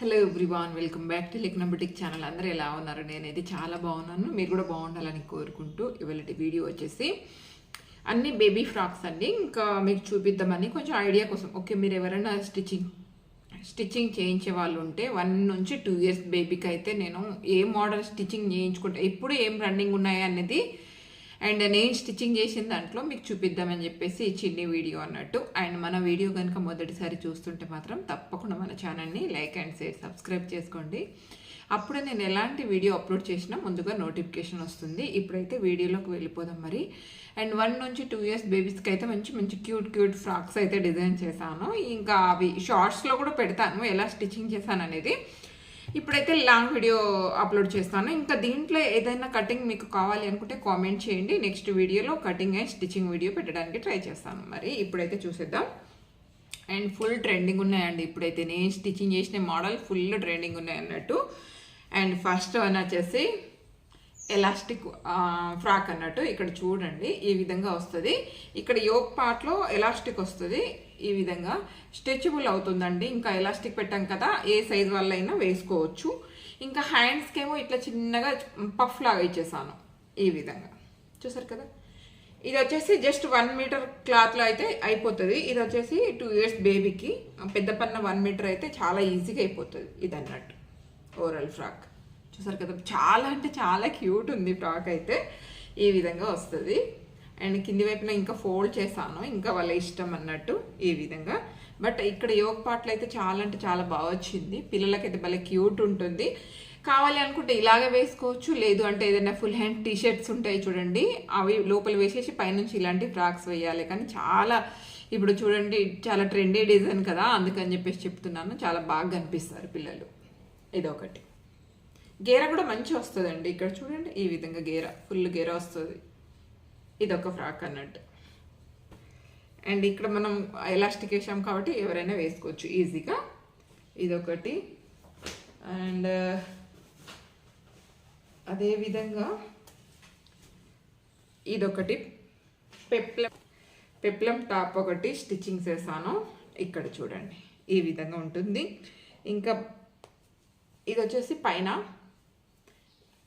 Hello everyone welcome back to లెక్న channel అందరూ ఎలా ఉన్నారు? నేనైతే చాలా బాగున్నాను. మీరు కూడా బాగుండాలని కోరుకుంటూ ఇవాళ వీడియో వచ్చేసి అన్ని బేబీ ఫ్రాక్స్ అండి. ఇంకా మీకు చూపిద్దామని కొంచెం ఐడియా కోసం. ఓకే మీరు ఎవరైనా స్టిచ్చింగ్ స్టిచ్చింగ్ చేయించే వాళ్ళు ఉంటే వన్ నుంచి టూ ఇయర్స్ బేబీకి అయితే నేను ఏ మోడల్ స్టిచ్చింగ్ చేయించుకుంటా ఇప్పుడు ఏం రన్నింగ్ ఉన్నాయి అనేది అండ్ నేను స్టిచ్చింగ్ చేసిన దాంట్లో మీకు చూపిద్దామని చెప్పేసి చిన్ని వీడియో అన్నట్టు. అండ్ మన వీడియో కనుక మొదటిసారి చూస్తుంటే మాత్రం తప్పకుండా మన ఛానల్ని లైక్ అండ్ షేర్ సబ్స్క్రైబ్ చేసుకోండి. అప్పుడే నేను ఎలాంటి వీడియో అప్లోడ్ చేసినా ముందుగా నోటిఫికేషన్ వస్తుంది. ఇప్పుడైతే వీడియోలోకి వెళ్ళిపోదాం మరి. అండ్ వన్ నుంచి టూ ఇయర్స్ బేబీస్కి అయితే మంచి మంచి క్యూట్ క్యూట్ ఫ్రాక్స్ అయితే డిజైన్ చేశాను. ఇంకా అవి షార్ట్స్లో కూడా పెడతాను. ఎలా స్టిచ్చింగ్ చేశాను అనేది ఇప్పుడైతే లాంగ్ వీడియో అప్లోడ్ చేస్తాను. ఇంకా దీంట్లో ఏదైనా కటింగ్ మీకు కావాలి అనుకుంటే కామెంట్ చేయండి. నెక్స్ట్ వీడియోలో కటింగ్ అండ్ స్టిచ్చింగ్ వీడియో పెట్టడానికి ట్రై చేస్తాను. మరి ఇప్పుడైతే చూసేద్దాం. అండ్ ఫుల్ ట్రెండింగ్ ఉన్నాయండి ఇప్పుడైతే. నేను స్టిచ్చింగ్ చేసిన మోడల్ ఫుల్ ట్రెండింగ్ ఉన్నాయి అన్నట్టు. అండ్ ఫస్ట్ వన్ వచ్చేసి ఎలాస్టిక్ ఫ్రాక్ అన్నట్టు ఇక్కడ చూడండి ఈ విధంగా వస్తుంది. ఇక్కడ యోగ్ పార్ట్లో ఎలాస్టిక్ వస్తుంది ఈ విధంగా. స్ట్రెచబుల్ అవుతుందండి ఇంకా ఎలాస్టిక్ పెట్టాం కదా ఏ సైజ్ వల్ల అయినా వేసుకోవచ్చు. ఇంకా హ్యాండ్స్కి ఏమో ఇట్లా చిన్నగా పఫ్ లాగా ఇచ్చేసాను ఈ విధంగా. చూసారు కదా? ఇది వచ్చేసి జస్ట్ వన్ మీటర్ క్లాత్లో అయితే అయిపోతుంది. ఇది వచ్చేసి టూ ఇయర్స్ బేబీకి పెద్ద పన్న వన్ మీటర్ అయితే చాలా ఈజీగా అయిపోతుంది ఇది అన్నట్టు ఓవరాల్ ఫ్రాక్. చూసారు కదా చాలా అంటే చాలా క్యూట్ ఉంది ఫ్రాక్ అయితే. ఈ విధంగా వస్తుంది. అండ్ కింది వైపున ఇంకా ఫోల్డ్ చేశాను ఇంకా వాళ్ళ ఇష్టం అన్నట్టు ఈ విధంగా. బట్ ఇక్కడ యోగ పాటలు అయితే చాలా అంటే చాలా బాగా వచ్చింది. పిల్లలకైతే భలే క్యూట్ ఉంటుంది. కావాలి అనుకుంటే ఇలాగే వేసుకోవచ్చు లేదు అంటే ఏదైనా ఫుల్ హ్యాండ్ టీ షర్ట్స్ ఉంటాయి చూడండి. అవి లోపల వేసేసి పైనుంచి ఇలాంటి ఫ్రాక్స్ వేయాలి. కానీ చాలా ఇప్పుడు చూడండి చాలా ట్రెండీ డిజైన్ కదా అందుకని చెప్పేసి చెప్తున్నాను. చాలా బాగా కనిపిస్తారు పిల్లలు. ఇదొకటి. గేర కూడా మంచి వస్తుందండి. ఇక్కడ చూడండి ఈ విధంగా గేర ఫుల్ గేర వస్తుంది. ఇదొక ఫ్రాక్ అన్నట్టు. అండ్ ఇక్కడ మనం ఎలాస్టిక్ వేసాం కాబట్టి ఎవరైనా వేసుకోవచ్చు ఈజీగా. ఇదొకటి. అండ్ అదే విధంగా ఇదొకటి. పెప్లం పెప్లం టాప్ ఒకటి స్టిచ్చింగ్ చేశాను. ఇక్కడ చూడండి ఈ విధంగా ఉంటుంది. ఇంకా ఇది వచ్చేసి పైన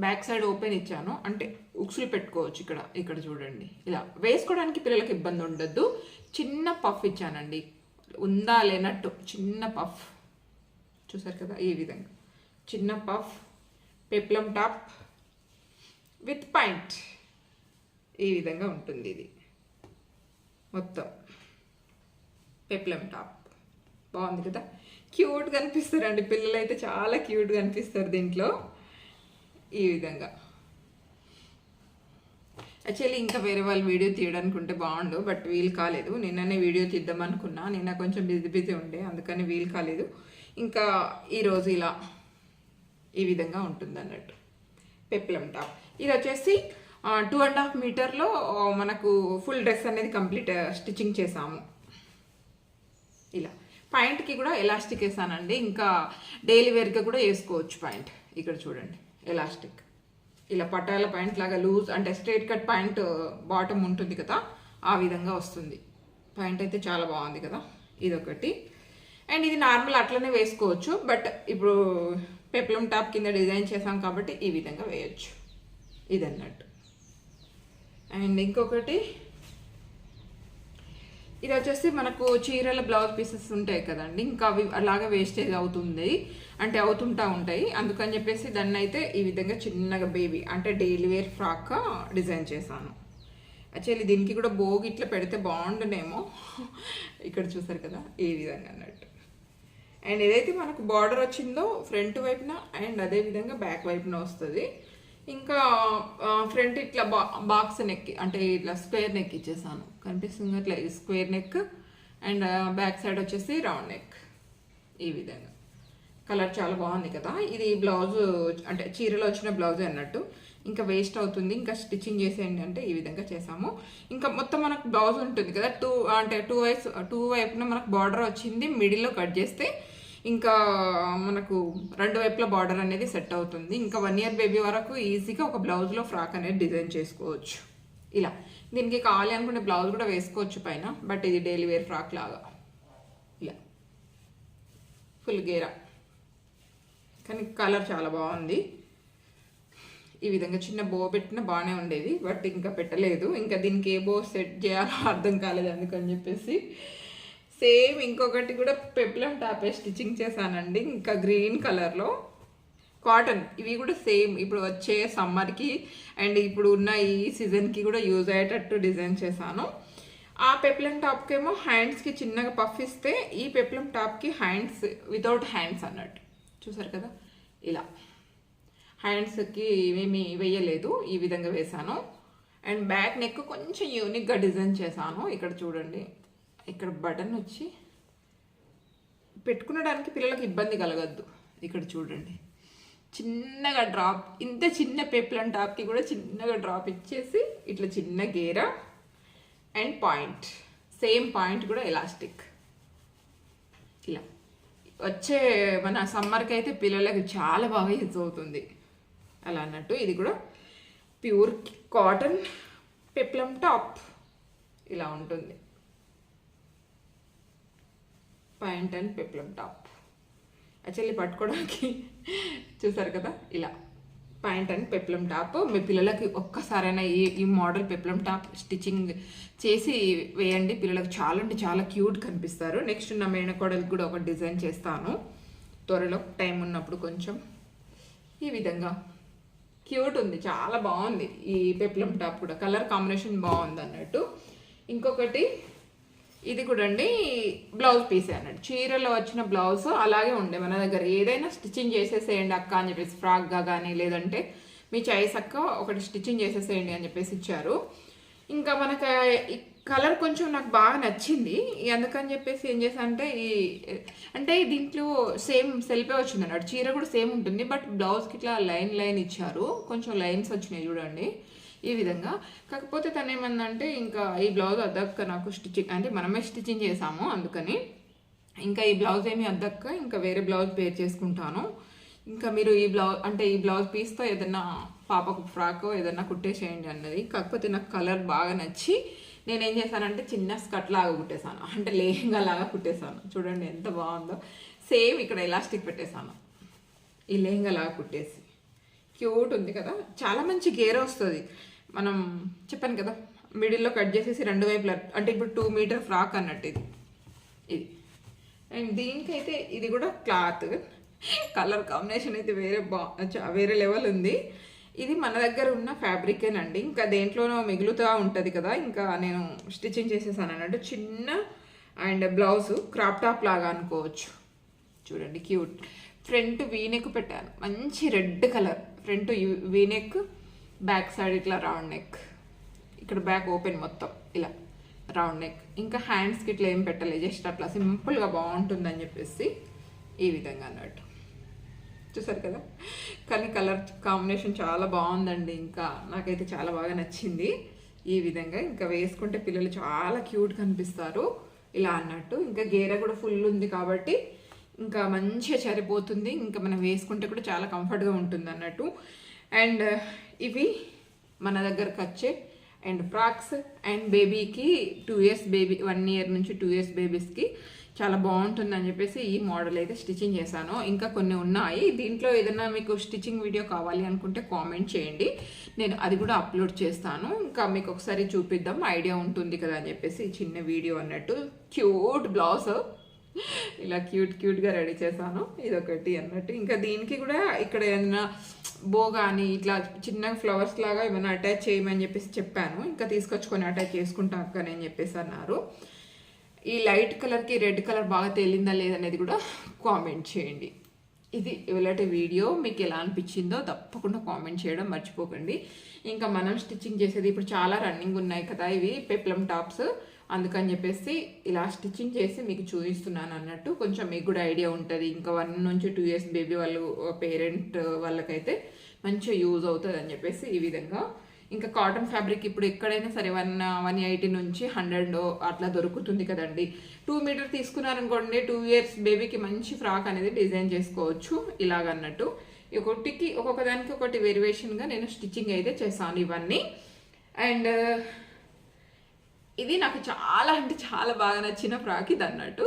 బ్యాక్ సైడ్ ఓపెన్ ఇచ్చాను. అంటే ఉక్సులు పెట్టుకోవచ్చు ఇక్కడ ఇక్కడ చూడండి. ఇలా వేసుకోవడానికి పిల్లలకి ఇబ్బంది ఉండద్దు. చిన్న పఫ్ ఇచ్చానండి. ఉందా లేనట్టు చిన్న పఫ్. చూసారు కదా ఈ విధంగా. చిన్న puff peplum top with point. ఈ విధంగా ఉంటుంది ఇది. మొత్తం పెప్లం టాప్. బాగుంది కదా? క్యూట్ కనిపిస్తారండి పిల్లలు అయితే చాలా క్యూట్ కనిపిస్తారు దీంట్లో. ఈ విధంగా. యాక్చువల్లీ ఇంకా వేరే వాళ్ళు వీడియో తీయడానికి ఉంటే బాగుండు బట్ వీలు కాలేదు. నిన్ననే వీడియో తీద్దాం అనుకున్నా నిన్న కొంచెం బిజీ బిజీ ఉండే అందుకని వీలు కాలేదు. ఇంకా ఈరోజు ఇలా ఈ విధంగా ఉంటుంది అన్నట్టు పెప్లం టాప్. ఇది వచ్చేసి టూ అండ్ హాఫ్ మీటర్లో మనకు ఫుల్ డ్రెస్ అనేది కంప్లీట్ స్టిచ్చింగ్ చేసాము. ఇలా. పాయింట్కి కూడా ఎలాస్టిక్ వేసానండి. ఇంకా డైలీ వేర్గా కూడా వేసుకోవచ్చు పాయింట్ ఇక్కడ చూడండి. ఎలాస్టిక్. ఇలా పట్టాల ప్యాంట్ లాగా లూజ్ అంటే స్ట్రైట్ కట్ ప్యాంట్ బాటమ్ ఉంటుంది కదా ఆ విధంగా వస్తుంది. పాయింట్ అయితే చాలా బాగుంది కదా ఇదొకటి. అండ్ ఇది నార్మల్ అట్లనే వేసుకోవచ్చు బట్ ఇప్పుడు పెప్లం టాప్ కింద డిజైన్ చేసాం కాబట్టి ఈ విధంగా వేయచ్చు. ఇది అన్నట్టు అండ్ ఇంకొకటి ఇది వచ్చేసి మనకు చీరల బ్లౌజ్ పీసెస్ ఉంటాయి కదండి. ఇంకా అవి అలాగే వేస్టేజ్ అవుతుంది. అంటే అవుతుంటా ఉంటాయి. అందుకని చెప్పేసి దాన్ని అయితే ఈ విధంగా చిన్నగా బేబీ అంటే డైలీ వేర్ ఫ్రాక్ డిజైన్ చేశాను. యాక్చువల్లీ దీనికి కూడా బోగి ఇట్లా పెడితే బాగుండునేమో. ఇక్కడ చూసారు కదా ఈ విధంగా అన్నట్టు. అండ్ ఏదైతే మనకు బార్డర్ వచ్చిందో ఫ్రంట్ వైపున అండ్ అదే విధంగా బ్యాక్ వైపున వస్తుంది. ఇంకా ఫ్రంట్ ఇట్లా బా బాక్స్ నెక్ అంటే ఇట్లా స్క్వేర్ నెక్ ఇచ్చేసాను. కనిపిస్తుంది ఇట్లా square neck. And back side వచ్చేసి రౌండ్ నెక్. ఈ విధంగా. కలర్ చాలా బాగుంది కదా. ఇది బ్లౌజ్ అంటే చీరలో వచ్చిన బ్లౌజ్ అన్నట్టు. ఇంకా వేస్ట్ అవుతుంది. ఇంకా స్టిచ్చింగ్ చేసేయండి అంటే ఈ విధంగా చేసాము. ఇంకా మొత్తం మనకు బ్లౌజ్ ఉంటుంది కదా. టూ అంటే టూ వైస్ టూ వైపున మనకు బార్డర్ వచ్చింది. మిడిల్లో కట్ చేస్తే ఇంకా మనకు రెండు వైపుల బార్డర్ అనేది సెట్ అవుతుంది. ఇంకా వన్ ఇయర్ బేబీ వరకు ఈజీగా ఒక బ్లౌజ్లో ఫ్రాక్ అనేది డిజైన్ చేసుకోవచ్చు. ఇలా. దీనికి కావాలి అనుకుంటే బ్లౌజ్ కూడా వేసుకోవచ్చు పైన బట్ ఇది డైలీ వేర్ ఫ్రాక్ లాగా. ఇలా. ఫుల్ గేరా కానీ కలర్ చాలా బాగుంది. ఈ విధంగా చిన్న బో పెట్టిన బాగానే ఉండేది బట్ ఇంకా పెట్టలేదు. ఇంకా దీనికి ఏ బో సెట్ చేయాలో అర్థం కాలేదు అందుకని చెప్పేసి. సేమ్ ఇంకొకటి కూడా పెప్లం టాపే స్టిచ్చింగ్ చేశానండి ఇంకా గ్రీన్ కలర్లో. కాటన్ ఇవి కూడా సేమ్. ఇప్పుడు వచ్చే సమ్మర్కి అండ్ ఇప్పుడు ఉన్న ఈ సీజన్కి కూడా యూజ్ అయ్యేటట్టు డిజైన్ చేశాను. ఆ పెప్లం టాప్కేమో హ్యాండ్స్కి చిన్నగా పఫ్ ఇస్తే ఈ పెప్లం టాప్కి హ్యాండ్స్ వితౌట్ హ్యాండ్స్ అన్నట్టు. చూసారు కదా? ఇలా. హ్యాండ్స్కి ఏమీ వేయలేదు ఈ విధంగా వేశాను. అండ్ బ్యాక్ నెక్ కొంచెం యూనిక్గా డిజైన్ చేశాను. ఇక్కడ చూడండి. ఇక్కడ బటన్ వచ్చి పెట్టుకునడానికి పిల్లలకు ఇబ్బంది కలగద్దు. ఇక్కడ చూడండి. చిన్నగా డ్రాప్ ఇంత చిన్న పెప్లన్ టాప్కి కూడా చిన్నగా డ్రాప్ ఇచ్చేసి ఇట్లా చిన్న గేర అండ్ పాయింట్. సేమ్ పాయింట్ కూడా ఎలాస్టిక్. ఇలా. వచ్చే మన సమ్మర్కి అయితే పిల్లలకి చాలా బాగా యూజ్ అవుతుంది. అలా అన్నట్టు ఇది కూడా ప్యూర్ కాటన్ పెప్లం టాప్. ఇలా ఉంటుంది. Pant and peplum top. Actually పట్టుకోవడానికి చూసారు కదా? ఇలా. Pant and peplum top. మీ పిల్లలకి ఒక్కసారైనా ఈ ఈ మోడల్ పెప్లం టాప్ స్టిచ్చింగ్ చేసి వేయండి. పిల్లలకు చాలా అంటే చాలా క్యూట్ కనిపిస్తారు. నెక్స్ట్ నా మేనకోడలకు కూడా ఒక డిజైన్ చేస్తాను. త్వరలో టైం ఉన్నప్పుడు కొంచెం ఈ విధంగా. క్యూట్ ఉంది చాలా బాగుంది ఈ పెప్లం టాప్ కూడా. కలర్ కాంబినేషన్ బాగుంది అన్నట్టు ఇంకొకటి ఇది కూడా అండి బ్లౌజ్ పీసే అన్నట్టు. చీరలో వచ్చిన బ్లౌజ్ అలాగే ఉండే మన దగ్గర. ఏదైనా స్టిచ్చింగ్ చేసేసేయండి అక్క అని చెప్పేసి ఫ్రాక్గా కానీ లేదంటే మీ చాయిస్ అక్క ఒకటి స్టిచ్చింగ్ చేసేసేయండి అని చెప్పేసి ఇచ్చారు. ఇంకా మనకు ఈ కలర్ కొంచెం నాకు బాగా నచ్చింది. అందుకని చెప్పేసి ఏం చేసా అంటే ఈ అంటే దీంట్లో సేమ్ సెల్ఫే వచ్చింది అన్నట్టు. చీర కూడా సేమ్ ఉంటుంది బట్ బ్లౌజ్కి ఇట్లా లైన్ లైన్ ఇచ్చారు. కొంచెం లైన్స్ వచ్చినాయి చూడండి. ఈ విధంగా. కాకపోతే తను ఏమందంటే ఇంకా ఈ బ్లౌజ్ అద్దక్క నాకు స్టిచ్చింగ్ అంటే మనమే స్టిచ్చింగ్ చేసాము అందుకని. ఇంకా ఈ బ్లౌజ్ ఏమి అద్దక్క ఇంకా వేరే బ్లౌజ్ పేర్ చేసుకుంటాను. ఇంకా మీరు ఈ బ్లౌజ్ అంటే ఈ బ్లౌజ్ పీస్తో ఏదైనా పాపకు ఫ్రాక్ ఏదైనా కుట్టేసేయండి అన్నది. కాకపోతే నాకు కలర్ బాగా నచ్చి నేను ఏం చేశానంటే చిన్న స్కర్ట్ లాగా కుట్టేశాను. అంటే లేహంగా లాగా కుట్టేశాను. చూడండి ఎంత బాగుందో. సేమ్ ఇక్కడ ఎలాస్టిక్ పెట్టేశాను. ఈ లేహంగా లాగా కుట్టేసి. క్యూట్ ఉంది కదా. చాలా మంచి గేర్ వస్తుంది. మనం చెప్పాను కదా మిడిల్లో కట్ చేసేసి రెండు వైపులు అంటే ఇప్పుడు టూ మీటర్ ఫ్రాక్ అన్నట్టు ఇది. ఇది. అండ్ దీనికైతే ఇది కూడా క్లాత్ కలర్ కాంబినేషన్ అయితే వేరే బా వేరే లెవెల్ ఉంది. ఇది మన దగ్గర ఉన్న ఫ్యాబ్రికేనండి ఇంకా దేంట్లోనో మిగులుతూ ఉంటుంది కదా ఇంకా నేను స్టిచ్చింగ్ చేసేసాను అన్నట్టు చిన్న అండ్ బ్లౌజ్ క్రాప్ టాప్ లాగా అనుకోవచ్చు. చూడండి క్యూట్ ఫ్రంట్ వీనెక్ పెట్టాను. మంచి red colour front V neck back side ఇట్లా రౌండ్ నెక్ ఇక్కడ బ్యాక్ ఓపెన్ మొత్తం ఇలా రౌండ్ నెక్ ఇంకా హ్యాండ్స్కి ఇట్లా ఏం పెట్టలేదు జస్ట్ అట్లా సింపుల్గా బాగుంటుందని చెప్పేసి ఈ విధంగా అన్నట్టు చూసారు కదా? కానీ కలర్ కాంబినేషన్ చాలా బాగుందండి. ఇంకా నాకైతే చాలా బాగా నచ్చింది ఈ విధంగా. ఇంకా వేసుకుంటే పిల్లలు చాలా క్యూట్ కనిపిస్తారు. ఇలా అన్నట్టు. ఇంకా గేర కూడా ఫుల్ ఉంది కాబట్టి ఇంకా మంచిగా సరిపోతుంది. ఇంకా మనం వేసుకుంటే కూడా చాలా కంఫర్ట్గా ఉంటుంది అన్నట్టు అండ్ uh, ఇవి మన దగ్గరకు వచ్చే అండ్ ఫ్రాక్స్ అండ్ బేబీకి two years baby one year నుంచి టూ ఇయర్స్ బేబీస్కి చాలా బాగుంటుంది అని చెప్పేసి ఈ మోడల్ అయితే స్టిచ్చింగ్ చేశాను. ఇంకా కొన్ని ఉన్నాయి. దీంట్లో ఏదైనా మీకు స్టిచ్చింగ్ వీడియో కావాలి అనుకుంటే కామెంట్ చేయండి. నేను అది కూడా అప్లోడ్ చేస్తాను. ఇంకా మీకు ఒకసారి చూపిద్దాం. ఐడియా ఉంటుంది కదా అని చెప్పేసి చిన్న వీడియో అన్నట్టు. Cute blouse. ఇలా క్యూట్ క్యూట్గా రెడీ చేశాను. ఇదొకటి అన్నట్టు. ఇంకా దీనికి కూడా ఇక్కడ ఏదైనా బో కానీ ఇట్లా చిన్న ఫ్లవర్స్ లాగా ఏమైనా అటాచ్ చేయమని చెప్పేసి చెప్పాను. ఇంకా తీసుకొచ్చుకొని అటాచ్ చేసుకుంటా కానీ అని చెప్పేసి అన్నారు. ఈ లైట్ కలర్కి రెడ్ కలర్ బాగా తేలిందా లేదనేది కూడా కామెంట్ చేయండి. ఇది ఇలాంటి వీడియో మీకు ఎలా అనిపించిందో తప్పకుండా కామెంట్ చేయడం మర్చిపోకండి. ఇంకా మనం స్టిచ్చింగ్ చేసేది ఇప్పుడు చాలా రన్నింగ్ ఉన్నాయి కదా ఇవి. Peplum tops. అందుకని చెప్పేసి ఇలా స్టిచ్చింగ్ చేసి మీకు చూపిస్తున్నాను అన్నట్టు. కొంచెం మీకు కూడా ఐడియా ఉంటుంది. ఇంకా వన్ నుంచి టూ ఇయర్స్ బేబీ వాళ్ళు పేరెంట్ వాళ్ళకైతే మంచిగా యూజ్ అవుతుంది అని చెప్పేసి ఈ విధంగా. ఇంకా కాటన్ ఫ్యాబ్రిక్ ఇప్పుడు ఎక్కడైనా సరే వన్ వన్ ఎయిటీ నుంచి హండ్రెడ్ అట్లా దొరుకుతుంది కదండి. టూ మీటర్ తీసుకున్నారనుకోండి టూ ఇయర్స్ బేబీకి మంచి ఫ్రాక్ అనేది డిజైన్ చేసుకోవచ్చు. ఇలాగన్నట్టు. ఒకటికి ఒక్కొక్క దానికి ఒకటి వేరియేషన్గా నేను స్టిచ్చింగ్ అయితే చేశాను ఇవన్నీ. అండ్ ఇది నాకు చాలా అంటే చాలా బాగా నచ్చిన ఫ్రాక్ ఇది అన్నట్టు.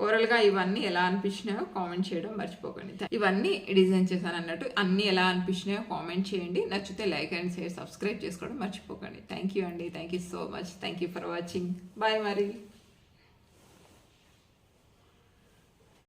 ఓవరాల్గా ఇవన్నీ ఎలా అనిపించినాయో కామెంట్ చేయడం మర్చిపోకండి. ఇవన్నీ డిజైన్ చేశాను అన్నట్టు. అన్నీ ఎలా అనిపించినాయో కామెంట్ చేయండి. నచ్చితే లైక్ అండ్ షేర్ సబ్స్క్రైబ్ చేసుకోవడం మర్చిపోకండి. థ్యాంక్ యూ అండి. Thank you so much thank you for watching bye మరి.